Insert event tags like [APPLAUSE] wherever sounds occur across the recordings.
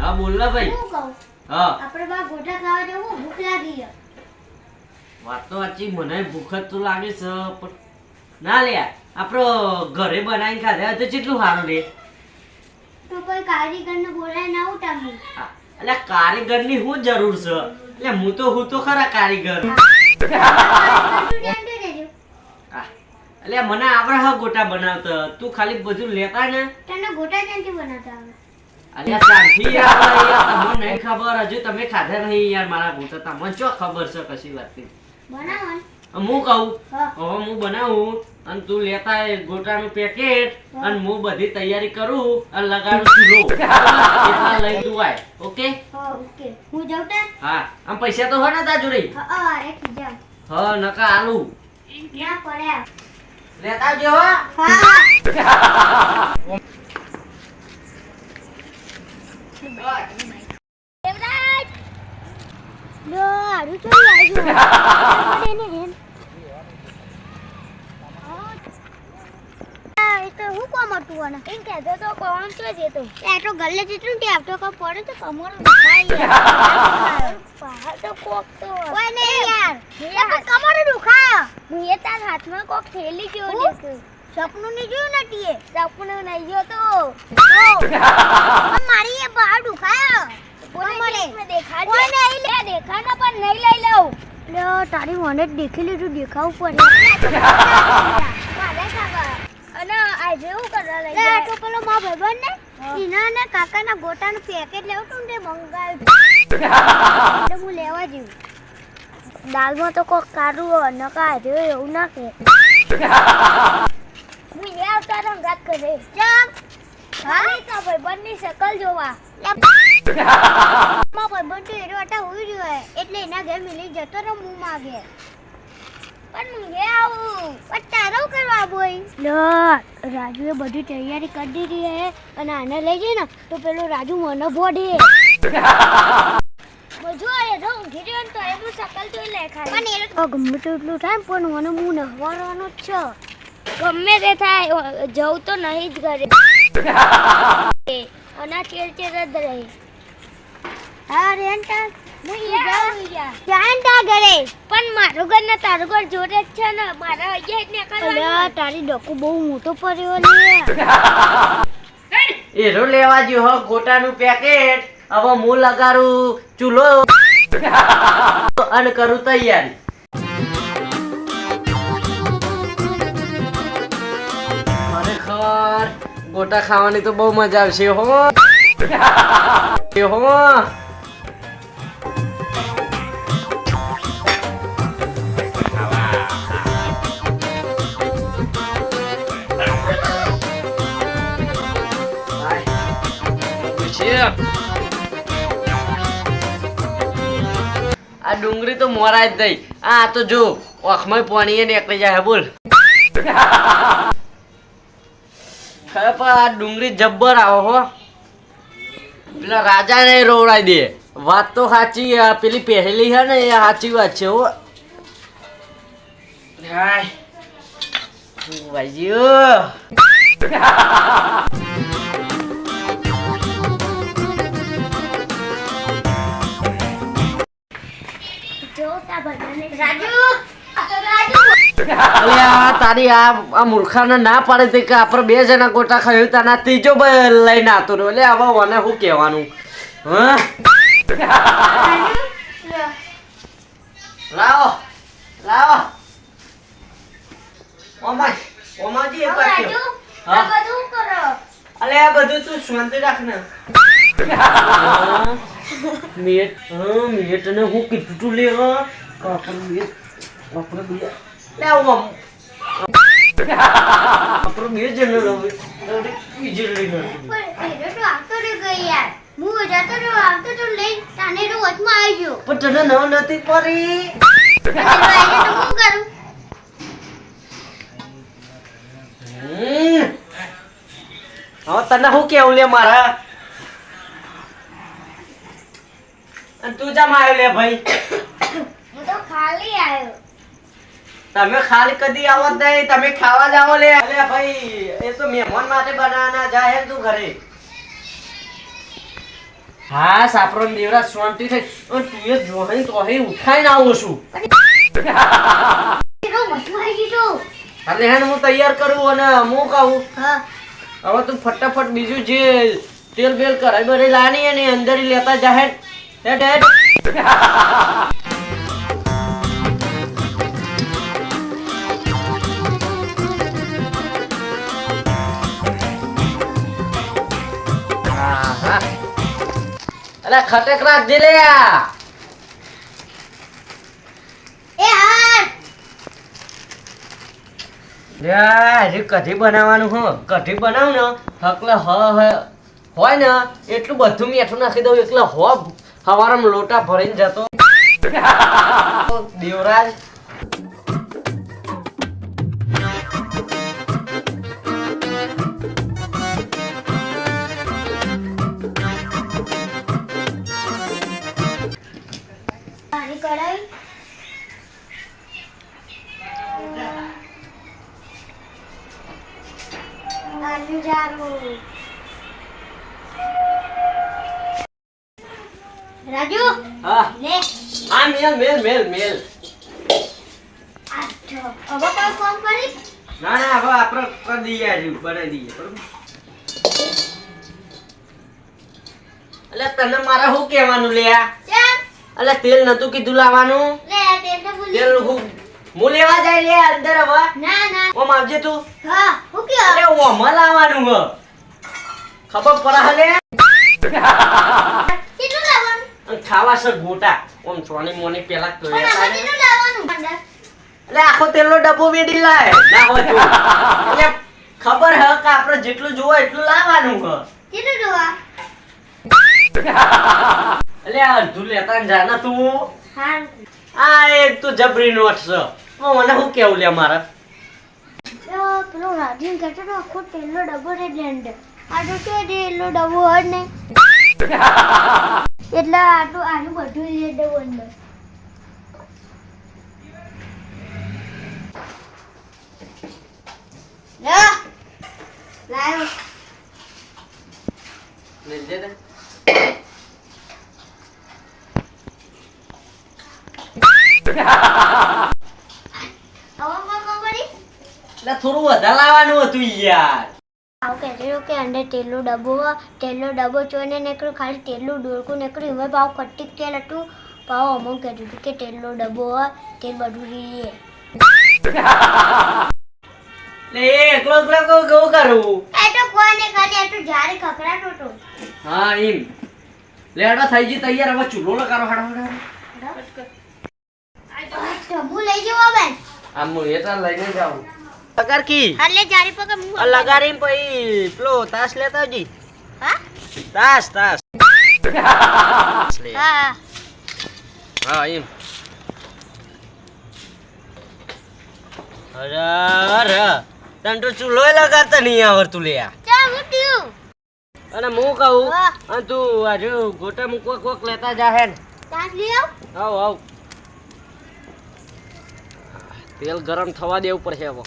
હા બોલ ના ભાઈ. હું કહું હા. આપણે બા ગોટા ખાવા જવું ભૂખ લાગી છે. વાત તો સાચી મને ભૂખ જ તો લાગે છે પણ ના લે આપણો ઘરે બનાવીને ખાધા તો કેટલું સારું લે તો કોઈ કારીગરને બોલાય ના હા, એટલે કારીગરની શું જરૂર છે? એટલે હું તો હું તો ખરા કારીગર. એટલે મને આવડે હ ગોટા બનાવતા. તું ખાલી બધું લેતા ને. તને ગોટા ક્યાંથી બનાવતા આવે અલ્યા ત્યાંથી યાર યાર તમને નહીં ખબર હજુ તમે ખાધા નહીં યાર મારા ગોટા તમને ચો ખબર છે કશી વાતની? બનાવો હું કહું? હવે હું બનાવું અને તું લેતા ગોટાનું પેકેટ અને હું બધી તૈયારી કરું અને લગાડું ચૂલો. એટલા લઈ તું આય ઓકે ઓકે. હું જાઉં તા? હા. આમ પૈસા તો હોય ને તા જોડે? હા હા જાઉં. હ નકા આલુ. ના પડ્યા. લેતા આવજો હો. [LAUGHS] ગલ્લે જેટલું ટેપ તો કા તો કમર દુખાય યાર તો કોક તો ઓય નહીં યાર કમર દુખાય હું હાથમાં કોક થેલી જેવો સપનું નહીં જોયું ને ટીએ? સપનું નહીં જો તો? મારી એ પહાડ દુખાયો. તારી મને જ દેખી લીધું દેખાવું પડે. અને આજે એવું કરવા લઈ ગયા તો પેલો મા ભાઈબંધ ને? ઈના ને કાકાના ગોટાનું પેકેટ લેવું તું તે મંગાવ્યું [LAUGHS] હું લેવા જેવું દાલમાં તો કોક કાઢું નકા આજે એવું ના કે [LAUGHS] હું રાત કરે ચમ. ખાલી કા ભાઈબંધની શકલ જોવા. મા [LAUGHS] ભાઈ બંટુ એરો હોઈ રહ્યો હે એટલે એના ઘેર મિલી જતો રહો મું માગે પણ હે આવું. પણ કરવા બોય. લો રાજુએ બધી તૈયારી કરી દીધી હે અને આને લઈ જઈ ને તો પેલો રાજુ મને બોડે બધું આ તો ઊંઘી રહ્યો તો એ લે પણ એ ગમે તો એટલું થાય પણ મને હું નહવાનો જ છે. ગમે તે થાય જવું તો નહીં જ ઘરે. [LAUGHS] અના ચેર ચેર જ રહે. હા રેન્ટા હું જાણતા ઘરે. પણ મારું ઘર ને તારું ઘર જોડે જ છે ને મારા અહીંયા જ નીકળવાનું. તારી ડોકુ બહુ મોટો પડ્યો લે. [LAUGHS] એરો લેવા જો હો ગોટાનું પેકેટ હવે હું લગાડું ચૂલો. [LAUGHS] અને કરું તૈયારી. ગોટા ખાવાની તો બહુ મજા આવશે, હો. હો. આ ડુંગળી તો મોરાય જ દઈ. આ તો જો, ઓખમાં પાણી નીકળી જાય બોલ. ખરેખર આ ડુંગળી જબ્બર આવો હો. પેલા રાજાને રોવડાઈ દે. વાત તો સાચી પેલી પહેલી છે ને, એ સાચી વાત છે હો. ભાઈ રાજુ રાજુ! અલે આ તારી આ આ મૂર્ખાને ના પાડે તે કે આપણે બે જણા ગોટા ખાયું તાના ત્રીજો લઈને આતો રહ્યો. એટલે હવે મને શું કહેવાનું? હા? લાવો લાવો. ઓમાય ઓમાજી એક વાત રાજુ કહો. આ હા. બધું કરો અલે આ બધું તું શાંતિ રાખ ને. મિનિટ હા ને હું કીધું તું લે હા. આપણે બે આપણે બે. લે આવો આમ. આપણે બે જણ પણ એનો તો આવતો રહી ગઈ યાર હું જતો રહ્યો આવતો તો લઈ તાને તો વચમાં આવી ગયો પણ તને ન નથી પડી અને તો આજે તો હું કરું હમ. હવે તને શું કેવું લે મારા તું જામ આવ્યો લે ભાઈ હું તો ખાલી આવ્યો તમે ખાલી કદી આવો જ નહીં તમે ખાવા જાઓ લે. અરે ભાઈ એ તો મહેમાન માટે બનાવવાના જાય તું ઘરે. હા સાફરણ દેવરા શાંતિ થઈ. અને તું એ જોહી તો હે ઉઠાઈ ના આવું છું અરે હેને હું તૈયાર કરું અને હું કહું હા. હવે તું ફટાફટ બીજું જે તેલ બેલ કરાય બરે લાની અને અંદર ઈ લેતા જાહેર હેડ હેડ. અલા ખટક રાખજે લે આ. એ હાર લે હજી કઢી બનાવવાનું હો. કઢી બનાવ ને હકલે હ હ હોય ને એટલું બધું મીઠું નાખી દઉં એટલે હો હવારમાં લોટા ભરીને જતો. [LAUGHS] દેવરાજ હા. હા મેલ મેલ મેલ મેલ. હવે કોઈ ફોન કરી? ના ના હવે આપણે કરી દઈએ આજે બનાવી દઈએ બરોબર? એટલે તને મારે શું કહેવાનું લે એટલે તેલ નતું કીધું લાવવાનું? તેલ તો ભૂલી તેલ હું હું લેવા જાય લે અંદર હવે? ના ના. ઓમ આવજે તું. હા હું કયો? અરે ઓમાં લાવવાનું હ ખબર પડે [LAUGHS] ખાવા છે ગોટા. ઓમ સોની મોની પેલા તો એટલે આખો તેલનો ડબ્બો વેડી લાય. ના હોય એટલે ખબર હ કે આપણે જેટલું જોવો એટલું લાવવાનું હે. કેટલું જોવા? એટલે આ અડધું લેતા ને જા. ને તું? હા. આ એક તો જબરી નોટ છે. મને શું કેવું લે મારા? તો પેલો રાજીન કહેતો હતો આખો તેલનો ડબ્બો રે અંદર આ તો શું તેલનો ડબ્બો હોય ને એટલે આટલું આનું બધું લઈ દઉં અંદર. લાયો. થોડું વધારે લાવવાનું હતું યાર. આવું હતો કે અંદર તેલનો ડબ્બો તેલનો ડબ્બો ચોઈને નીકળ્યું ખાલી તેલનું ડોળકું નીકળ્યું. એમાં ભાવ કટ્ટીક તેલ હતું. ભાવ અમુક હતું કે તેલનો ડબ્બો તેલ બધું રહીએ એટલે એકલો એકલો કરું? એ તો ખાલી એટલું જારે હા એમ. થઈ ગઈ તૈયાર. હવે ચૂલો લગાડો હાડો હાડો હું લઈ જવા બેન આમ હું એ તો લઈને જાઉં લગાર કી? એટલે જારી હું આ લગાડીને પછી પેલો તાસ લેતા આવજી. હા? તાસ તાસ. હા હા. એમ. અરે અરે. તને તો ચૂલો લગાડતા નહીં આવડતું લે અને હું કહું. અને તું આજુ ગોટા મૂકવા કોક લેતા જાહે ને. આવ. આવ તેલ ગરમ થવા દેવું પડશે હવે.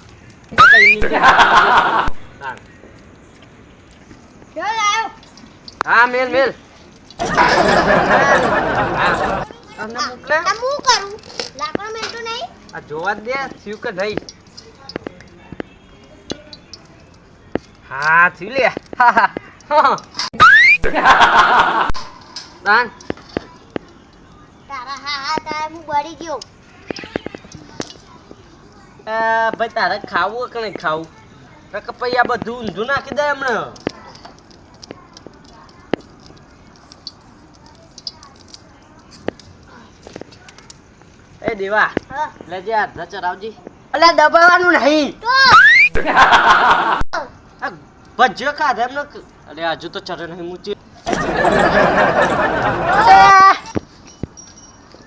હા. ચાલ આવ હા મેલ મેલ હા. મોકલે હું કરું લાકડો મેલતો નહીં આ જોવા જ દે થયું કે નહીં હા થયું લે હા હા હા. તારા હા હા તારા હું બળી ગયો ભાઈ તારે ખાવું કે નહીં ખાવું? કે પછી આ બધું ઊંધું નાખી દે એમને. એ દેવા લેજે આ ચરાવજી અલે દબાવવાનું નહીં. ભજ્યો ખાધા એમને અરે હજુ તો ચરે નહીં મૂચી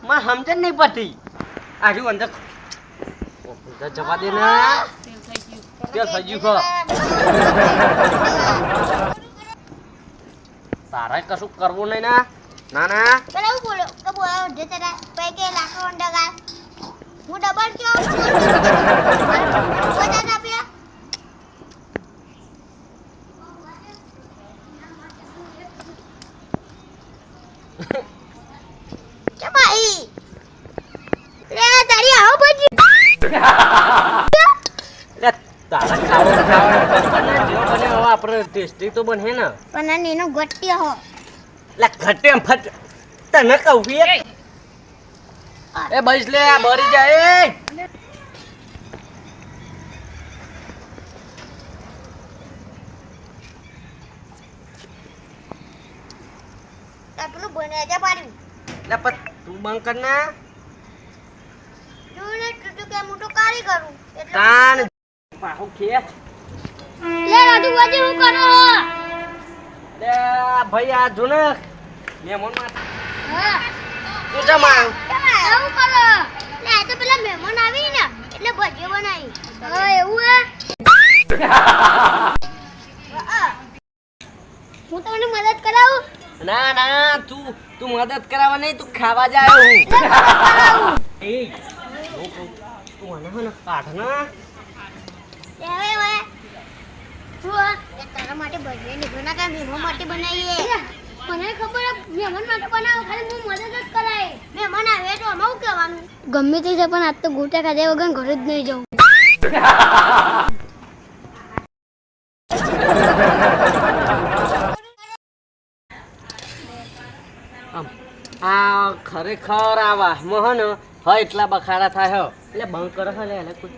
મને સમજણ નહીં પડતી. આજુ અંદર અંદર જવા દે ને. થઈ ગયું ખો. [LAUGHS] તારે કશું કરવું નહીં ના? ના ના. પેલા હું બોલો? કે બોલો જે તારા પૈકે લાકડો અંદર ગાય હું ડબલ ક્યો બધા આપ્યા તારા ખાવા આપણે તું બંધ કર ના. કે હું તો કારી કરું. તાન. પાહુ ખેચ લે રાજુ બાજી હું કરો? લે ભાઈ આ જો ને મહેમાન માટે હા. તું જમા. એવું કરો? લે આ તો પેલા મહેમાન આવી ને એટલે ભજીયો બનાવી. હા એવું હે? હું. તમને મદદ કરાવું? ના ના તું તું મદદ કરાવવા નહીં તું ખાવા જાય હું. એ હું કહું, તું મને હે ને કાઢ ના લે હવે હવે શું આ? એ તારા માટે બના કાંઈ મહેમાન માટે બનાવીએ મને ખબર મહેમાન માટે બનાવો ખાલી હું મદદ જ કરાય મહેમાન આવે તો અમે શું કહેવાનું ગમે તે છે પણ આજ તો ગોટા ખાધા વગર ઘરે જ નહીં જવું આમ આ ખરેખર આ વાહ હે ને હા એટલા બખાડા થાય હે. એટલે બંધ કરો હે લે કોઈ.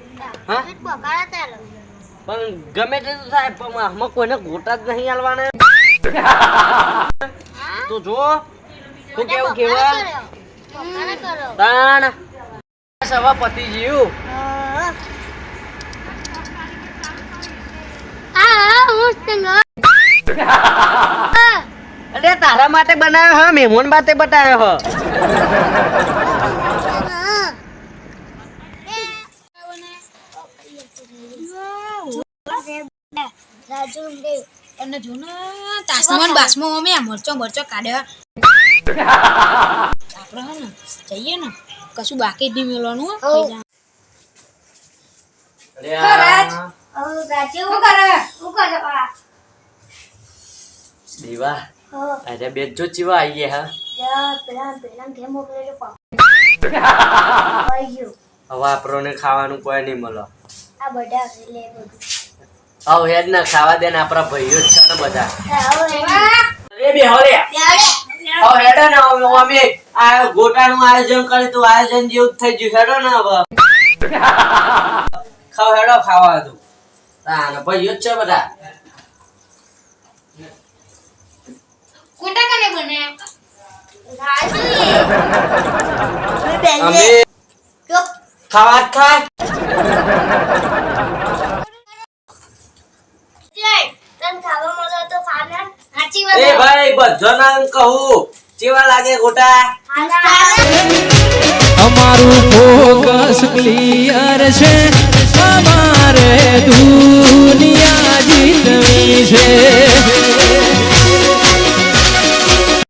હા? પણ ગમે તે થાય પણ આમાં કોઈને ગોટા જ નહીં હાલવાના. તો જો તું કેવું કેવા? તાણ. સવા પતિ જીવ અરે તારા માટે બનાવ્યો હા મહેમાન માટે બતાવ્યો હ રાજુ રે અને જો ને તાસમાન બાસમાં અમે આ મરચો મરચો કાઢ્યા આપણે હે ને જઈએ ને કશું બાકી જ નહીં મેળવાનું હો. હો. ખાઈ જાઓ. રાજુ શું કરે શું કરે બા દીવા હો અરે બે ચીવા આઈ ગયા હા પેલા પેલા ઘે મોકલેજો પા [LAUGHS] હવે આપણને ખાવાનું કોઈ નહીં મળે. આ બધા લે બધું. હવે હેડ ના ખાવા દે ને આપણા ભાઈઓ છે ને બધા. હવે બે હવે હવે હેડો. ને અમે આ ગોટાનું આયોજન કરી તું. આયોજન જેવું જ થઈ ગયું. હેડો ને હવે. [LAUGHS] ખાવ હેડો ખાવા હતું તાને ભાઈઓ જ છે બધા. કોટા કને બને? રાજુ ચૂપ ખાવા એ ભાઈ બધાને કહું કેવા લાગે ગોટા? અમારું ફોકસ ક્લિયર છે. અમારે દુનિયા જીતવી છે.